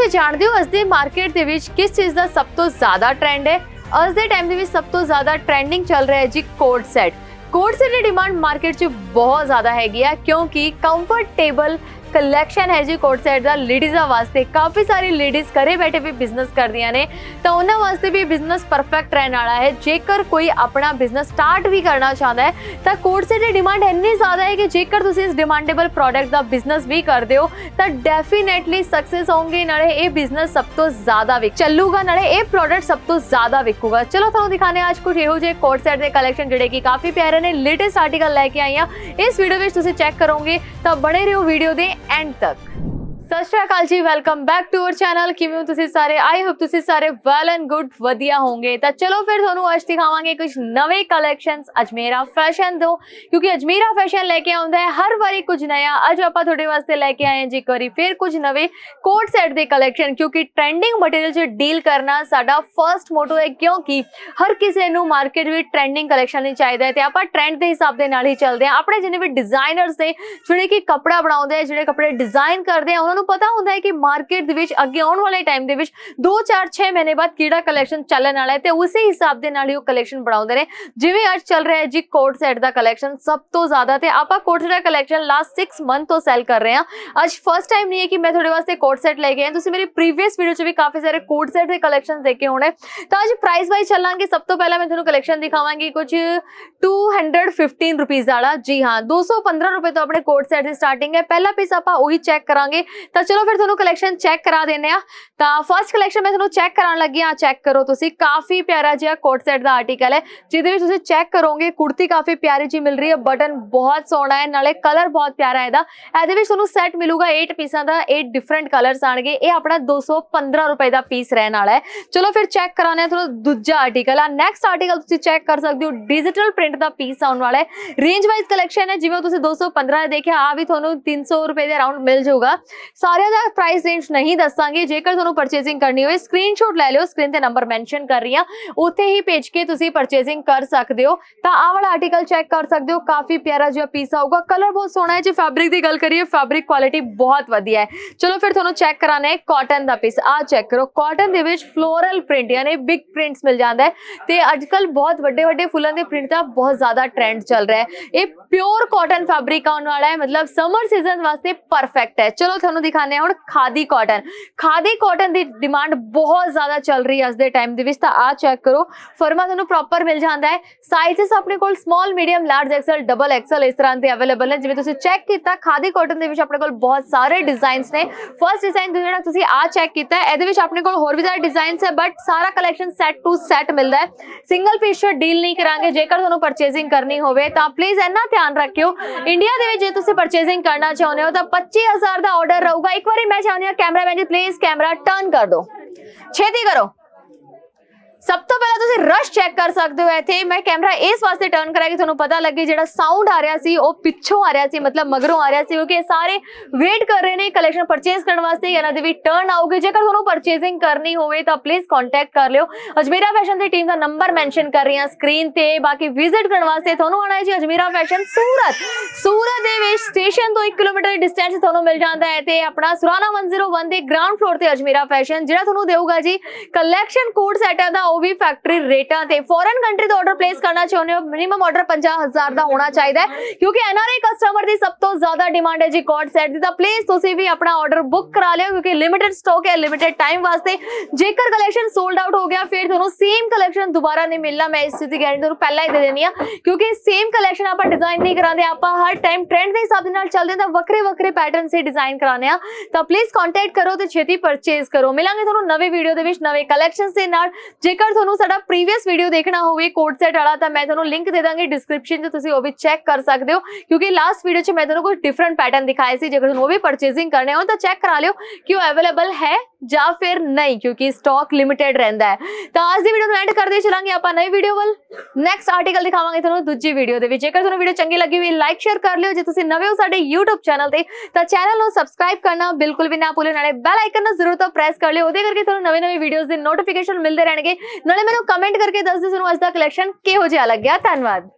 ਤੁਸੀਂ ਜਾਣਦੇ ਹੋ ਅੱਜ ਦੀ ਮਾਰਕੀਟ ਦੇ ਵਿੱਚ ਕਿਸ ਚੀਜ਼ ਦਾ ਸਭ ਤੋਂ ਜ਼ਿਆਦਾ ਟ੍ਰੈਂਡ ਹੈ? ਅੱਜ ਦੇ ਟਾਈਮ ਦੇ ਵਿੱਚ ਸਭ ਤੋਂ ਜ਼ਿਆਦਾ ਟ੍ਰੈਂਡਿੰਗ ਚੱਲ ਰਿਹਾ ਹੈ ਜੀ ਕੋਟ ਸੈਟ ਕੋਟ ਸੈਟ ਦੀ ਡਿਮਾਂਡ ਮਾਰਕੀਟ 'ਚ ਬਹੁਤ ਜ਼ਿਆਦਾ ਹੈਗੀ ਆ, ਕਿਉਂਕਿ ਕੰਫਰਟੇਬਲ ਕਲੈਕਸ਼ਨ ਹੈ ਜੀ ਕੋਟ ਸੈਟ ਦਾ ਲੇਡੀਜ਼ਾਂ ਵਾਸਤੇ ਕਾਫੀ ਸਾਰੀ ਲੇਡੀਜ਼ ਘਰੇ ਬੈਠੇ ਵੀ ਬਿਜ਼ਨਸ ਕਰਦੀਆਂ ਨੇ। ਤਾਂ ਉਹਨਾਂ ਵਾਸਤੇ ਵੀ ਬਿਜ਼ਨਸ ਪਰਫੈਕਟ ਰਹਿਣ ਵਾਲਾ ਹੈ। ਜੇਕਰ ਕੋਈ ਆਪਣਾ ਬਿਜ਼ਨਸ ਸਟਾਰਟ ਵੀ ਕਰਨਾ ਚਾਹੁੰਦਾ ਹੈ, ਤਾਂ ਕੋਟ ਸੈਟ ਦੀ ਡਿਮਾਂਡ ਇੰਨੀ ਜ਼ਿਆਦਾ ਹੈ ਕਿ ਜੇਕਰ ਤੁਸੀਂ ਇਸ ਡਿਮਾਂਡੇਬਲ ਪ੍ਰੋਡਕਟ ਦਾ ਬਿਜ਼ਨਸ ਵੀ ਕਰਦੇ ਹੋ, ਤਾਂ ਡੈਫੀਨੇਟਲੀ ਸਕਸੈਸ ਹੋਵੋਗੇ ਨਾਲੇ ਇਹ ਬਿਜ਼ਨਸ ਸਭ ਤੋਂ ਜ਼ਿਆਦਾ ਵਿਕ ਚੱਲੂਗਾ। ਨਾਲੇ ਇਹ ਪ੍ਰੋਡਕਟ ਸਭ ਤੋਂ ਜ਼ਿਆਦਾ ਵਿਕੂਗਾ। ਚਲੋ, ਤੁਹਾਨੂੰ ਦਿਖਾਣੇ ਅੱਜ ਕੁਝ ਇਹੋ ਜਿਹੇ ਕੋਟ ਸੈਟ ਦੇ ਕਲੈਕਸ਼ਨ ਜਿਹੜੇ ਕਿ ਕਾਫੀ ਪਿਆਰੇ ਨੇ। ਲੇਟੈਸਟ ਆਰਟੀਕਲ ਲੈ ਕੇ ਆਈ ਹਾਂ। ਇਸ ਵੀਡੀਓ ਵਿੱਚ ਤੁਸੀਂ ਚੈੱਕ ਕਰੋਗੇ ਤਾਂ ਬਣੇ ਰਹੋ ਵੀਡੀਓ ਦੇ ਐਂਡ ਤੱਕ ਸਤਿ ਸ਼੍ਰੀ ਅਕਾਲ ਜੀ welcome back to our channel ਕਿਵੇਂ ਹੋ ਤੁਸੀਂ ਸਾਰੇ? ਆਈ ਹੋਪ ਤੁਸੀਂ ਸਾਰੇ ਵੈਲ ਐਂਡ ਗੁੱਡ ਵਧੀਆ ਹੋਵੋਗੇ। ਤਾਂ ਚਲੋ ਫਿਰ ਤੁਹਾਨੂੰ ਅੱਜ ਦਿਖਾਵਾਂਗੇ ਕੁਝ ਨਵੇਂ ਕਲੈਕਸ਼ਨਸ ਅਜਮੇਰਾ ਫੈਸ਼ਨ ਤੋਂ। ਕਿਉਂਕਿ ਅਜਮੇਰਾ ਫੈਸ਼ਨ ਲੈ ਕੇ ਆਉਂਦਾ ਹੈ, ਹਰ ਵਾਰੀ ਕੁਝ ਨया ਅੱਜ ਆਪਾਂ ਤੁਹਾਡੇ ਵਾਸਤੇ ਲੈ ਕੇ ਆਏ ਹਾਂ ਜੀ ਇੱਕ ਵਾਰੀ ਫਿਰ ਕੁਝ ਨਵੇਂ ਕੋਟ ਸੈਟ ਦੇ ਕਲੈਕਸ਼ਨ ਕਿਉਂਕਿ ਟ੍ਰੈਂਡਿੰਗ ਮਟੀਰੀਅਲ 'ਚ ਡੀਲ ਕਰਨਾ ਸਾਡਾ ਫਰਸਟ ਮੋਟੋ ਹੈ, ਕਿਉਂਕਿ ਹਰ ਕਿਸੇ ਨੂੰ ਮਾਰਕੀਟ ਵਿੱਚ ਟ੍ਰੈਂਡਿੰਗ ਕਲੈਕਸ਼ਨ ਨਹੀਂ ਚਾਹੀਦਾ ਹੈ। ਤੇ ਆਪਾਂ ਟ੍ਰੈਂਡ ਦੇ ਹਿਸਾਬ ਦੇ ਨਾਲ ਹੀ ਚੱਲਦੇ ਹਾਂ। ਆਪਣੇ ਜਿੰਨੇ ਵੀ ਡਿਜ਼ਾਈਨਰਸ ਨੇ, ਜਿਹੜੇ ਕਿ ਕੱਪੜਾ ਬਣਾਉਂਦੇ ਆ, ਜਿਹੜੇ ਕੱਪੜੇ ਡਿਜ਼ਾਈਨ ਕਰਦੇ ਆ, ਉਹਨਾਂ ਨੂੰ ਪਤਾ ਹੁੰਦਾ ਹੈ ਕਿ ਮਾਰਕੀਟ ਦੇ ਵਿੱਚ ਅੱਗੇ ਆਉਣ ਵਾਲੇ ਟਾਈਮ ਦੇ ਵਿੱਚ 2 4 6 ਮਹੀਨੇ ਬਾਅਦ ਕਿਹੜਾ ਕਲੈਕਸ਼ਨ ਚੱਲਣ ਵਾਲਾ ਹੈ ਤੇ ਉਸੇ ਹਿਸਾਬ ਦੇ ਨਾਲ ਹੀ ਉਹ ਕਲੈਕਸ਼ਨ ਬਣਾਉਂਦੇ ਨੇ। ਜਿਵੇਂ ਅੱਜ ਚੱਲ ਰਿਹਾ ਹੈ ਜੀ ਕੋਟ ਸੈਟ ਦਾ ਕਲੈਕਸ਼ਨ ਸਭ ਤੋਂ ਜ਼ਿਆਦਾ ਤੇ ਆਪਾਂ ਕੋਟ ਸੈਟ ਦਾ ਕਲੈਕਸ਼ਨ ਲਾਸਟ 6 ਮੰਥ ਤੋਂ ਸੈਲ ਕਰ ਰਹੇ ਹਾਂ। ਅੱਜ ਫਸਟ ਟਾਈਮ ਨਹੀਂ ਹੈ ਕਿ ਮੈਂ ਤੁਹਾਡੇ ਵਾਸਤੇ ਕੋਟ ਸੈਟ ਲੈ ਕੇ ਆਇਆ। ਤੁਸੀਂ ਮੇਰੀ ਪ੍ਰੀਵੀਅਸ ਵੀਡੀਓ 'ਚ ਵੀ ਕਾਫੀ ਸਾਰੇ ਕੋਟ ਸੈਟ ਦੇ ਕਲੈਕਸ਼ਨ ਦੇਖੇ ਹੋਣੇ। ਤਾਂ ਅੱਜ ਪ੍ਰਾਈਸ ਵਾਈਜ਼ ਚੱਲਾਂਗੇ। ਸਭ ਤੋਂ ਪਹਿਲਾਂ ਮੈਂ ਤੁਹਾਨੂੰ ਕਲੈਕਸ਼ਨ ਦਿਖਾਵਾਂਗੀ ਕੁਝ 215 ਰੁਪੀਸ ਵਾਲਾ। ਜੀ ਹਾਂ 215 ਰੁਪਏ ਤੋਂ ਆਪਣੇ ਕੋਟ ਸੈਟ ਦੀ ਸਟਾਰਟਿੰਗ ਹੈ। ਪਹਿਲਾ ਪੀਸ ਆਪਾਂ ਉਹੀ ਚੈੱਕ ਕਰਾਂਗੇ। ਤਾਂ ਚਲੋ ਫਿਰ ਤੁਹਾਨੂੰ ਕਲੈਕਸ਼ਨ ਚੈੱਕ ਕਰਾ ਦਿੰਦੇ ਆ ਤਾਂ ਫਰਸਟ ਕਲੈਕਸ਼ਨ ਮੈਂ ਤੁਹਾਨੂੰ ਚੈੱਕ ਕਰਾਉਣ ਲੱਗੀ ਆ ਚੈੱਕ ਕਰੋ ਤੁਸੀਂ। ਕਾਫੀ ਪਿਆਰਾ ਜਿਹਾ ਕੋਟ ਸੈਟ ਦਾ ਆਰਟੀਕਲ ਹੈ, ਜਿਹਦੇ ਵਿੱਚ ਤੁਸੀਂ ਚੈੱਕ ਕਰੋਗੇ, ਕੁੜਤੀ ਕਾਫੀ ਪਿਆਰੀ ਜੀ ਮਿਲ ਰਹੀ ਹੈ ਬਟਨ ਬਹੁਤ ਸੋਹਣਾ ਹੈ, ਨਾਲੇ ਕਲਰ ਬਹੁਤ ਪਿਆਰਾ ਹੈ ਇਹਦਾ। ਇਹਦੇ ਵਿੱਚ ਤੁਹਾਨੂੰ ਸੈੱਟ ਮਿਲੂਗਾ 8 ਪੀਸਾਂ ਦਾ 8 ਡਿਫਰੈਂਟ ਕਲਰਸ ਆਣਗੇ ਇਹ ਆਪਣਾ 215 ਰੁਪਏ ਦਾ ਪੀਸ ਰਹਿਣ ਵਾਲਾ ਹੈ। ਚਲੋ ਫਿਰ ਚੈੱਕ ਕਰਾਉਂਦੇ ਆ ਤੁਹਾਨੂੰ ਦੂਜਾ ਆਰਟੀਕਲ ਆ। ਨੈਕਸਟ ਆਰਟੀਕਲ ਤੁਸੀਂ ਚੈੱਕ ਕਰ ਸਕਦੇ ਹੋ ਡਿਜੀਟਲ ਪ੍ਰਿੰਟ ਦਾ ਪੀਸ ਆਉਣ ਵਾਲਾ ਹੈ। ਰੇਂਜ ਵਾਈਜ਼ ਕਲੈਕਸ਼ਨ ਹੈ, ਜਿਵੇਂ ਤੁਸੀਂ 215 ਦੇਖਿਆ ਆ ਵੀ ਤੁਹਾਨੂੰ 300 ਰੁਪਏ ਦੇ ਅਰਾਊਂਡ ਮਿਲ ਜਾਊਗਾ। ਸਾਰਿਆਂ ਦਾ ਪ੍ਰਾਈਸ ਰੇਂਜ ਨਹੀਂ ਦੱਸਾਂਗੇ, ਜੇਕਰ ਤੁਹਾਨੂੰ ਪਰਚੇਸਿੰਗ ਕਰਨੀ ਹੋਵੇ ਸਕਰੀਨਸ਼ਾਟ ਲੈ ਲਿਓ ਸਕਰੀਨ ਤੇ ਨੰਬਰ ਮੈਂਸ਼ਨ ਕਰ ਰਹੀ ਹਾਂ। ਉੱਥੇ ਹੀ ਭੇਜ ਕੇ ਤੁਸੀਂ ਪਰਚੇਸਿੰਗ ਕਰ ਸਕਦੇ ਹੋ। ਤਾਂ ਆਹ ਵਾਲਾ ਆਰਟੀਕਲ ਚੈੱਕ ਕਰ ਸਕਦੇ ਹੋ, ਕਾਫੀ ਪਿਆਰਾ ਜਿਹਾ ਪੀਸ ਆਊਗਾ। ਕਲਰ ਬਹੁਤ ਸੋਹਣਾ ਹੈ, ਜੇ ਫੈਬਰਿਕ ਦੀ ਗੱਲ ਕਰੀਏ ਫੈਬਰਿਕ ਕੁਆਲਿਟੀ ਬਹੁਤ ਵਧੀਆ ਹੈ। ਚਲੋ ਫਿਰ ਤੁਹਾਨੂੰ ਚੈੱਕ ਕਰਾਣਾ ਹੈ ਕਾਟਨ ਦਾ ਪੀਸ ਆ ਚੈੱਕ ਕਰੋ ਕਾਟਨ ਦੇ ਵਿੱਚ ਫਲੋਰਲ ਪ੍ਰਿੰਟ ਯਾਨੀ ਬਿਗ ਪ੍ਰਿੰਟਸ ਮਿਲ ਜਾਂਦਾ ਹੈ। ਤੇ ਅੱਜਕੱਲ ਬਹੁਤ ਵੱਡੇ ਵੱਡੇ ਫੁੱਲਾਂ ਦੇ ਪ੍ਰਿੰਟ ਦਾ ਬਹੁਤ ਜ਼ਿਆਦਾ ਟ੍ਰੈਂਡ ਚੱਲ ਰਿਹਾ ਹੈ। ਇਹ ਪਿਓਰ ਕਾਟਨ ਫੈਬਰਿਕ ਆਉਣ ਵਾਲਾ ਹੈ, ਮਤਲਬ ਸਮਰ ਸੀਜ਼ਨ ਵਾਸਤੇ ਪਰਫੈਕਟ ਹੈ। ਚਲੋ, ਤੁਹਾਨੂੰ ਦਿਖਾਉਂਦੇ ਹੁਣ ਖਾਦੀ ਕਾਟਨ ਖਾਦੀ ਕਾਟਨ ਦੀ ਡਿਮਾਂਡ ਬਹੁਤ ਜ਼ਿਆਦਾ ਚੱਲ ਰਹੀ ਹੈ ਅੱਜ ਦੇ ਟਾਈਮ ਦੇ ਵਿੱਚ, ਤਾਂ ਆ ਚੈੱਕ ਕਰੋ। ਫਰਮਾ ਤੁਹਾਨੂੰ ਪ੍ਰੋਪਰ ਮਿਲ ਜਾਂਦਾ ਹੈ। ਸਾਈਜ਼ਸ ਆਪਣੇ ਕੋਲ small medium large XL double XL ਇਸ ਤਰ੍ਹਾਂ ਦੇ ਅਵੇਲੇਬਲ ਨੇ। ਜਿਵੇਂ ਤੁਸੀਂ ਚੈੱਕ ਕੀਤਾ, ਖਾਦੀ ਕਾਟਨ ਦੇ ਵਿੱਚ ਆਪਣੇ ਕੋਲ ਬਹੁਤ ਸਾਰੇ ਡਿਜ਼ਾਈਨਸ ਨੇ। ਫਰਸਟ ਡਿਜ਼ਾਈਨ ਜਿਹੜਾ ਤੁਸੀਂ ਆ ਚੈੱਕ ਕੀਤਾ ਇਹਦੇ ਵਿੱਚ ਆਪਣੇ ਕੋਲ ਹੋਰ ਵੀ ਜ਼ਿਆਦਾ ਡਿਜ਼ਾਈਨਸ ਹੈ ਬਟ ਸਾਰਾ ਕਲੈਕਸ਼ਨ ਸੈਟ ਟੂ ਸੈੱਟ ਮਿਲਦਾ ਹੈ। ਸਿੰਗਲ ਪੀਸ ਡੀਲ ਨਹੀਂ ਕਰਾਂਗੇ, ਜੇਕਰ ਤੁਹਾਨੂੰ ਪਰਚੇਸਿੰਗ ਕਰਨੀ ਹੋਵੇ, ਤਾਂ ਪਲੀਜ਼ ਇੰਨਾ ਧਿਆਨ ਰੱਖਿਓ। ਇੰਡੀਆ ਦੇ ਵਿੱਚ ਜੇ ਤੁਸੀਂ ਪਰਚੇਸਿੰਗ ਕਰਨਾ ਚਾਹੁੰਦੇ ਹੋ, ਤਾਂ 25000 ਦਾ ਆਰਡਰ ਰਹੂਗਾ। ਇੱਕ ਵਾਰੀ ਮੈਂ ਚਾਹੁੰਦੀ ਹਾਂ ਕੈਮਰਾਮੈਨ ਜੀ ਪਲੀਜ਼ ਕੈਮਰਾ ਟਰਨ ਕਰ ਦਿਓ। ਛੇਤੀ ਕਰੋ। ਸਭ ਤੋਂ ਪਹਿਲਾਂ ਤੁਸੀਂ ਰਸ਼ ਚੈੱਕ ਕਰ ਸਕਦੇ ਹੋ ਇੱਥੇ। ਮੈਂ ਕੈਮਰਾ ਇਸ ਵਾਸਤੇ ਟਰਨ ਕਰਾਇਆ ਕਿ ਤੁਹਾਨੂੰ ਪਤਾ ਲੱਗੇ ਜਿਹੜਾ ਸਾਊਂਡ ਆ ਰਿਹਾ ਸੀ, ਉਹ ਪਿੱਛੋਂ ਆ ਰਿਹਾ ਸੀ, ਮਤਲਬ ਮਗਰੋਂ ਆ ਰਿਹਾ ਸੀ, ਕਿਉਂਕਿ ਸਾਰੇ ਵੇਟ ਕਰ ਰਹੇ ਨੇ ਕਲੈਕਸ਼ਨ ਪਰਚੇਸ ਕਰਨ ਵਾਸਤੇ। ਇਹਨਾਂ ਦੇ ਵੀ ਟਰਨ ਆਉਗੇ ਜੇਕਰ ਤੁਹਾਨੂੰ ਪਰਚੇਸਿੰਗ ਕਰਨੀ ਹੋਵੇ ਤਾਂ ਪਲੀਜ਼ ਕੰਟੈਕਟ ਕਰ ਲਿਓ। ਅਜਮੇਰਾ ਫੈਸ਼ਨ ਦੀ ਟੀਮ ਦਾ ਨੰਬਰ ਮੈਂਸ਼ਨ ਕਰ ਰਹੀ ਹਾਂ ਸਕਰੀਨ ਤੇ। ਬਾਕੀ ਵਿਜ਼ਿਟ ਕਰਨ ਵਾਸਤੇ ਤੁਹਾਨੂੰ ਆਣਾ ਹੈ ਜੀ ਅਜਮੇਰਾ ਫੈਸ਼ਨ ਸੂਰਤ। ਸੂਰਤ ਦੇ ਵਿੱਚ ਸਟੇਸ਼ਨ ਤੋਂ 1 ਕਿਲੋਮੀਟਰ ਦੀ ਡਿਸਟੈਂਸ ਤੁਹਾਨੂੰ ਮਿਲ ਜਾਂਦਾ ਹੈ ਤੇ ਆਪਣਾ ਸੁਰਾਨਾ 101 ਦੇ ਗਰਾਊਂਡ ਫਲੋਰ ਤੇ ਅਜਮੇਰਾ ਫੈਸ਼ਨ ਜਿਹੜਾ ਤੁਹਾਨੂੰ ਦੇਊਗਾ ਜੀ ਕਲੈਕਸ਼ਨ ਕੋਡ ਸੈਟਾਂ ਦਾ ਉਹ ਵੀ ਫੈਕਟਰੀ ਰੇਟਾਂ ਤੇ ਫੋਰਨ ਕੰਟਰੀ ਤੋਂ ਆਰਡਰ ਪਲੇਸ ਕਰਨਾ ਚਾਹੁੰਦੇ ਹੋ। ਮਿਨੀਮਮ ਆਰਡਰ 50000 ਦਾ ਹੋਣਾ ਚਾਹੀਦਾ ਹੈ। ਕਿਉਂਕਿ ਐਨਆਰਆਈ ਕਸਟਮਰ ਦੀ ਸਭ ਤੋਂ ਜ਼ਿਆਦਾ ਡਿਮਾਂਡ ਹੈ ਜੀ ਕੋਡ ਸੈਟ ਦੀ। ਤਾਂ ਪਲੀਜ਼ ਤੁਸੀਂ ਵੀ ਆਪਣਾ ਆਰਡਰ ਬੁੱਕ ਕਰਾ ਲਿਓ, ਕਿਉਂਕਿ ਲਿਮਿਟਿਡ ਸਟਾਕ ਹੈ ਲਿਮਿਟਿਡ ਟਾਈਮ ਵਾਸਤੇ। ਜੇਕਰ ਕਲੈਕਸ਼ਨ ਸੋਲਡ ਆਊਟ ਹੋ ਗਿਆ, ਫਿਰ ਤੁਹਾਨੂੰ ਸੇਮ ਕਲੈਕਸ਼ਨ ਦੁਬਾਰਾ ਨਹੀਂ ਮਿਲਣਾ। ਮੈਂ ਇਸ ਚੀਜ਼ ਦੀ ਗਾਰੰਟੀ ਤੁਹਾਨੂੰ ਪਹਿਲਾਂ ਹੀ ਦੇ ਦੇਣੀ ਆ ਕਿਉਂਕਿ ਸੇਮ ਕਲੈਕਸ਼ਨ ਆਪਾਂ ਡਿਜ਼ਾਈਨ ਨਹੀਂ ਕਰਾਉਂਦੇ। ਆਪਾਂ ਹਰ ਟਾਈਮ ਟ੍ਰੈਂਡ ਦੇ ਹਿਸਾਬ ਦੇ ਨਾਲ ਚੱਲਦੇ ਹਾਂ, ਤਾਂ ਵੱਖਰੇ ਵੱਖਰੇ ਪੈਟਰਨ ਸੇ ਡਿਜ਼ਾਈਨ ਕਰਾਉਂਦੇ ਆ ਤਾਂ ਪਲੀਜ਼ ਕੰਟੈਕਟ ਕਰੋ ਤੇ ਛੇਤੀ ਪਰਚੇਸ ਕਰੋ। ਮਿਲਾਂਗੇ ਤੁਹਾਨੂੰ ਨਵੇਂ ਵੀਡੀਓ ਦੇ ਵਿੱਚ, ਨਵੇਂ ਕਲੈਕਸ਼ਨ ਦੇ ਨਾਲ। ਜੇਕਰ ਤੁਹਾਨੂੰ ਸਾਡਾ ਪ੍ਰੀਵੀਅਸ ਵੀਡੀਓ ਦੇਖਣਾ ਹੋਵੇ ਕੋਡ ਸੈਟ ਵਾਲਾ, ਤਾਂ ਮੈਂ ਤੁਹਾਨੂੰ ਲਿੰਕ ਦੇ ਦਾਂਗੀ ਡਿਸਕ੍ਰਿਪਸ਼ਨ 'ਚ, ਤੁਸੀਂ ਉਹ ਵੀ ਚੈੱਕ ਕਰ ਸਕਦੇ ਹੋ। ਕਿਉਂਕਿ ਲਾਸਟ ਵੀਡੀਓ 'ਚ ਮੈਂ ਤੁਹਾਨੂੰ ਕੁਝ ਡਿਫਰੈਂਟ ਪੈਟਰਨ ਦਿਖਾਏ ਸੀ, ਜੇਕਰ ਤੁਹਾਨੂੰ ਉਹ ਵੀ ਪਰਚੇਸਿੰਗ ਕਰਨੇ ਹੋ ਤਾਂ ਚੈੱਕ ਕਰਾ ਲਿਓ ਕਿ ਉਹ ਅਵੇਲੇਬਲ ਹੈ ਜਾਂ ਫਿਰ ਨਹੀਂ, ਕਿਉਂਕਿ ਸਟਾਕ ਲਿਮਿਟਿਡ ਰਹਿੰਦਾ ਹੈ। ਤਾਂ ਅੱਜ ਦੀ ਵੀਡੀਓ ਨੂੰ ਐਂਡ ਕਰਦੇ ਚਲਾਂਗੇ ਆਪਾਂ ਨਵੀਂ ਵੀਡੀਓ ਵੱਲ। ਨੈਕਸਟ ਆਰਟੀਕਲ ਦਿਖਾਵਾਂਗੇ ਤੁਹਾਨੂੰ ਦੂਜੀ ਵੀਡੀਓ ਦੇ ਵਿੱਚ। ਜੇਕਰ ਤੁਹਾਨੂੰ ਵੀਡੀਓ ਚੰਗੀ ਲੱਗੀ ਹੋਈ ਲਾਈਕ ਸ਼ੇਅਰ ਕਰ ਲਿਓ। ਜੇ ਤੁਸੀਂ ਨਵੇਂ ਹੋ ਸਾਡੇ YouTube ਚੈਨਲ ਤੇ, ਤਾਂ ਚੈਨਲ ਨੂੰ ਸਬਸਕ੍ਰਾਈਬ ਕਰਨਾ ਬਿਲਕੁਲ ਵੀ ਨਾ ਭੁੱਲਿਓ ਨਾਲੇ ਬੈਲ ਆਈਕਨ ਨੂੰ ਜ਼ਰੂਰ ਤੋਂ ਪ੍ਰੈਸ ਕਰ ਲਿਓ। ਉਹਦੇ ਕਰਕੇ ਤੁਹਾਨੂੰ ਨਵੇਂ ਨਵੇਂ ਵੀਡੀਓਜ਼ ਦੇ ਨੋਟੀਫਿਕੇਸ਼ਨ ਮਿਲਦੇ ਰਹਿਣਗੇ। ਨਾਲੇ ਮੈਨੂੰ ਕਮੈਂਟ ਕਰਕੇ ਦੱਸ ਦਿਓ ਤੁਹਾਨੂੰ ਅੱਜ ਦਾ ਕਲੈਕਸ਼ਨ ਕਿਹੋ ਜਿਹਾ ਲੱਗਿਆ। ਧੰਨਵਾਦ।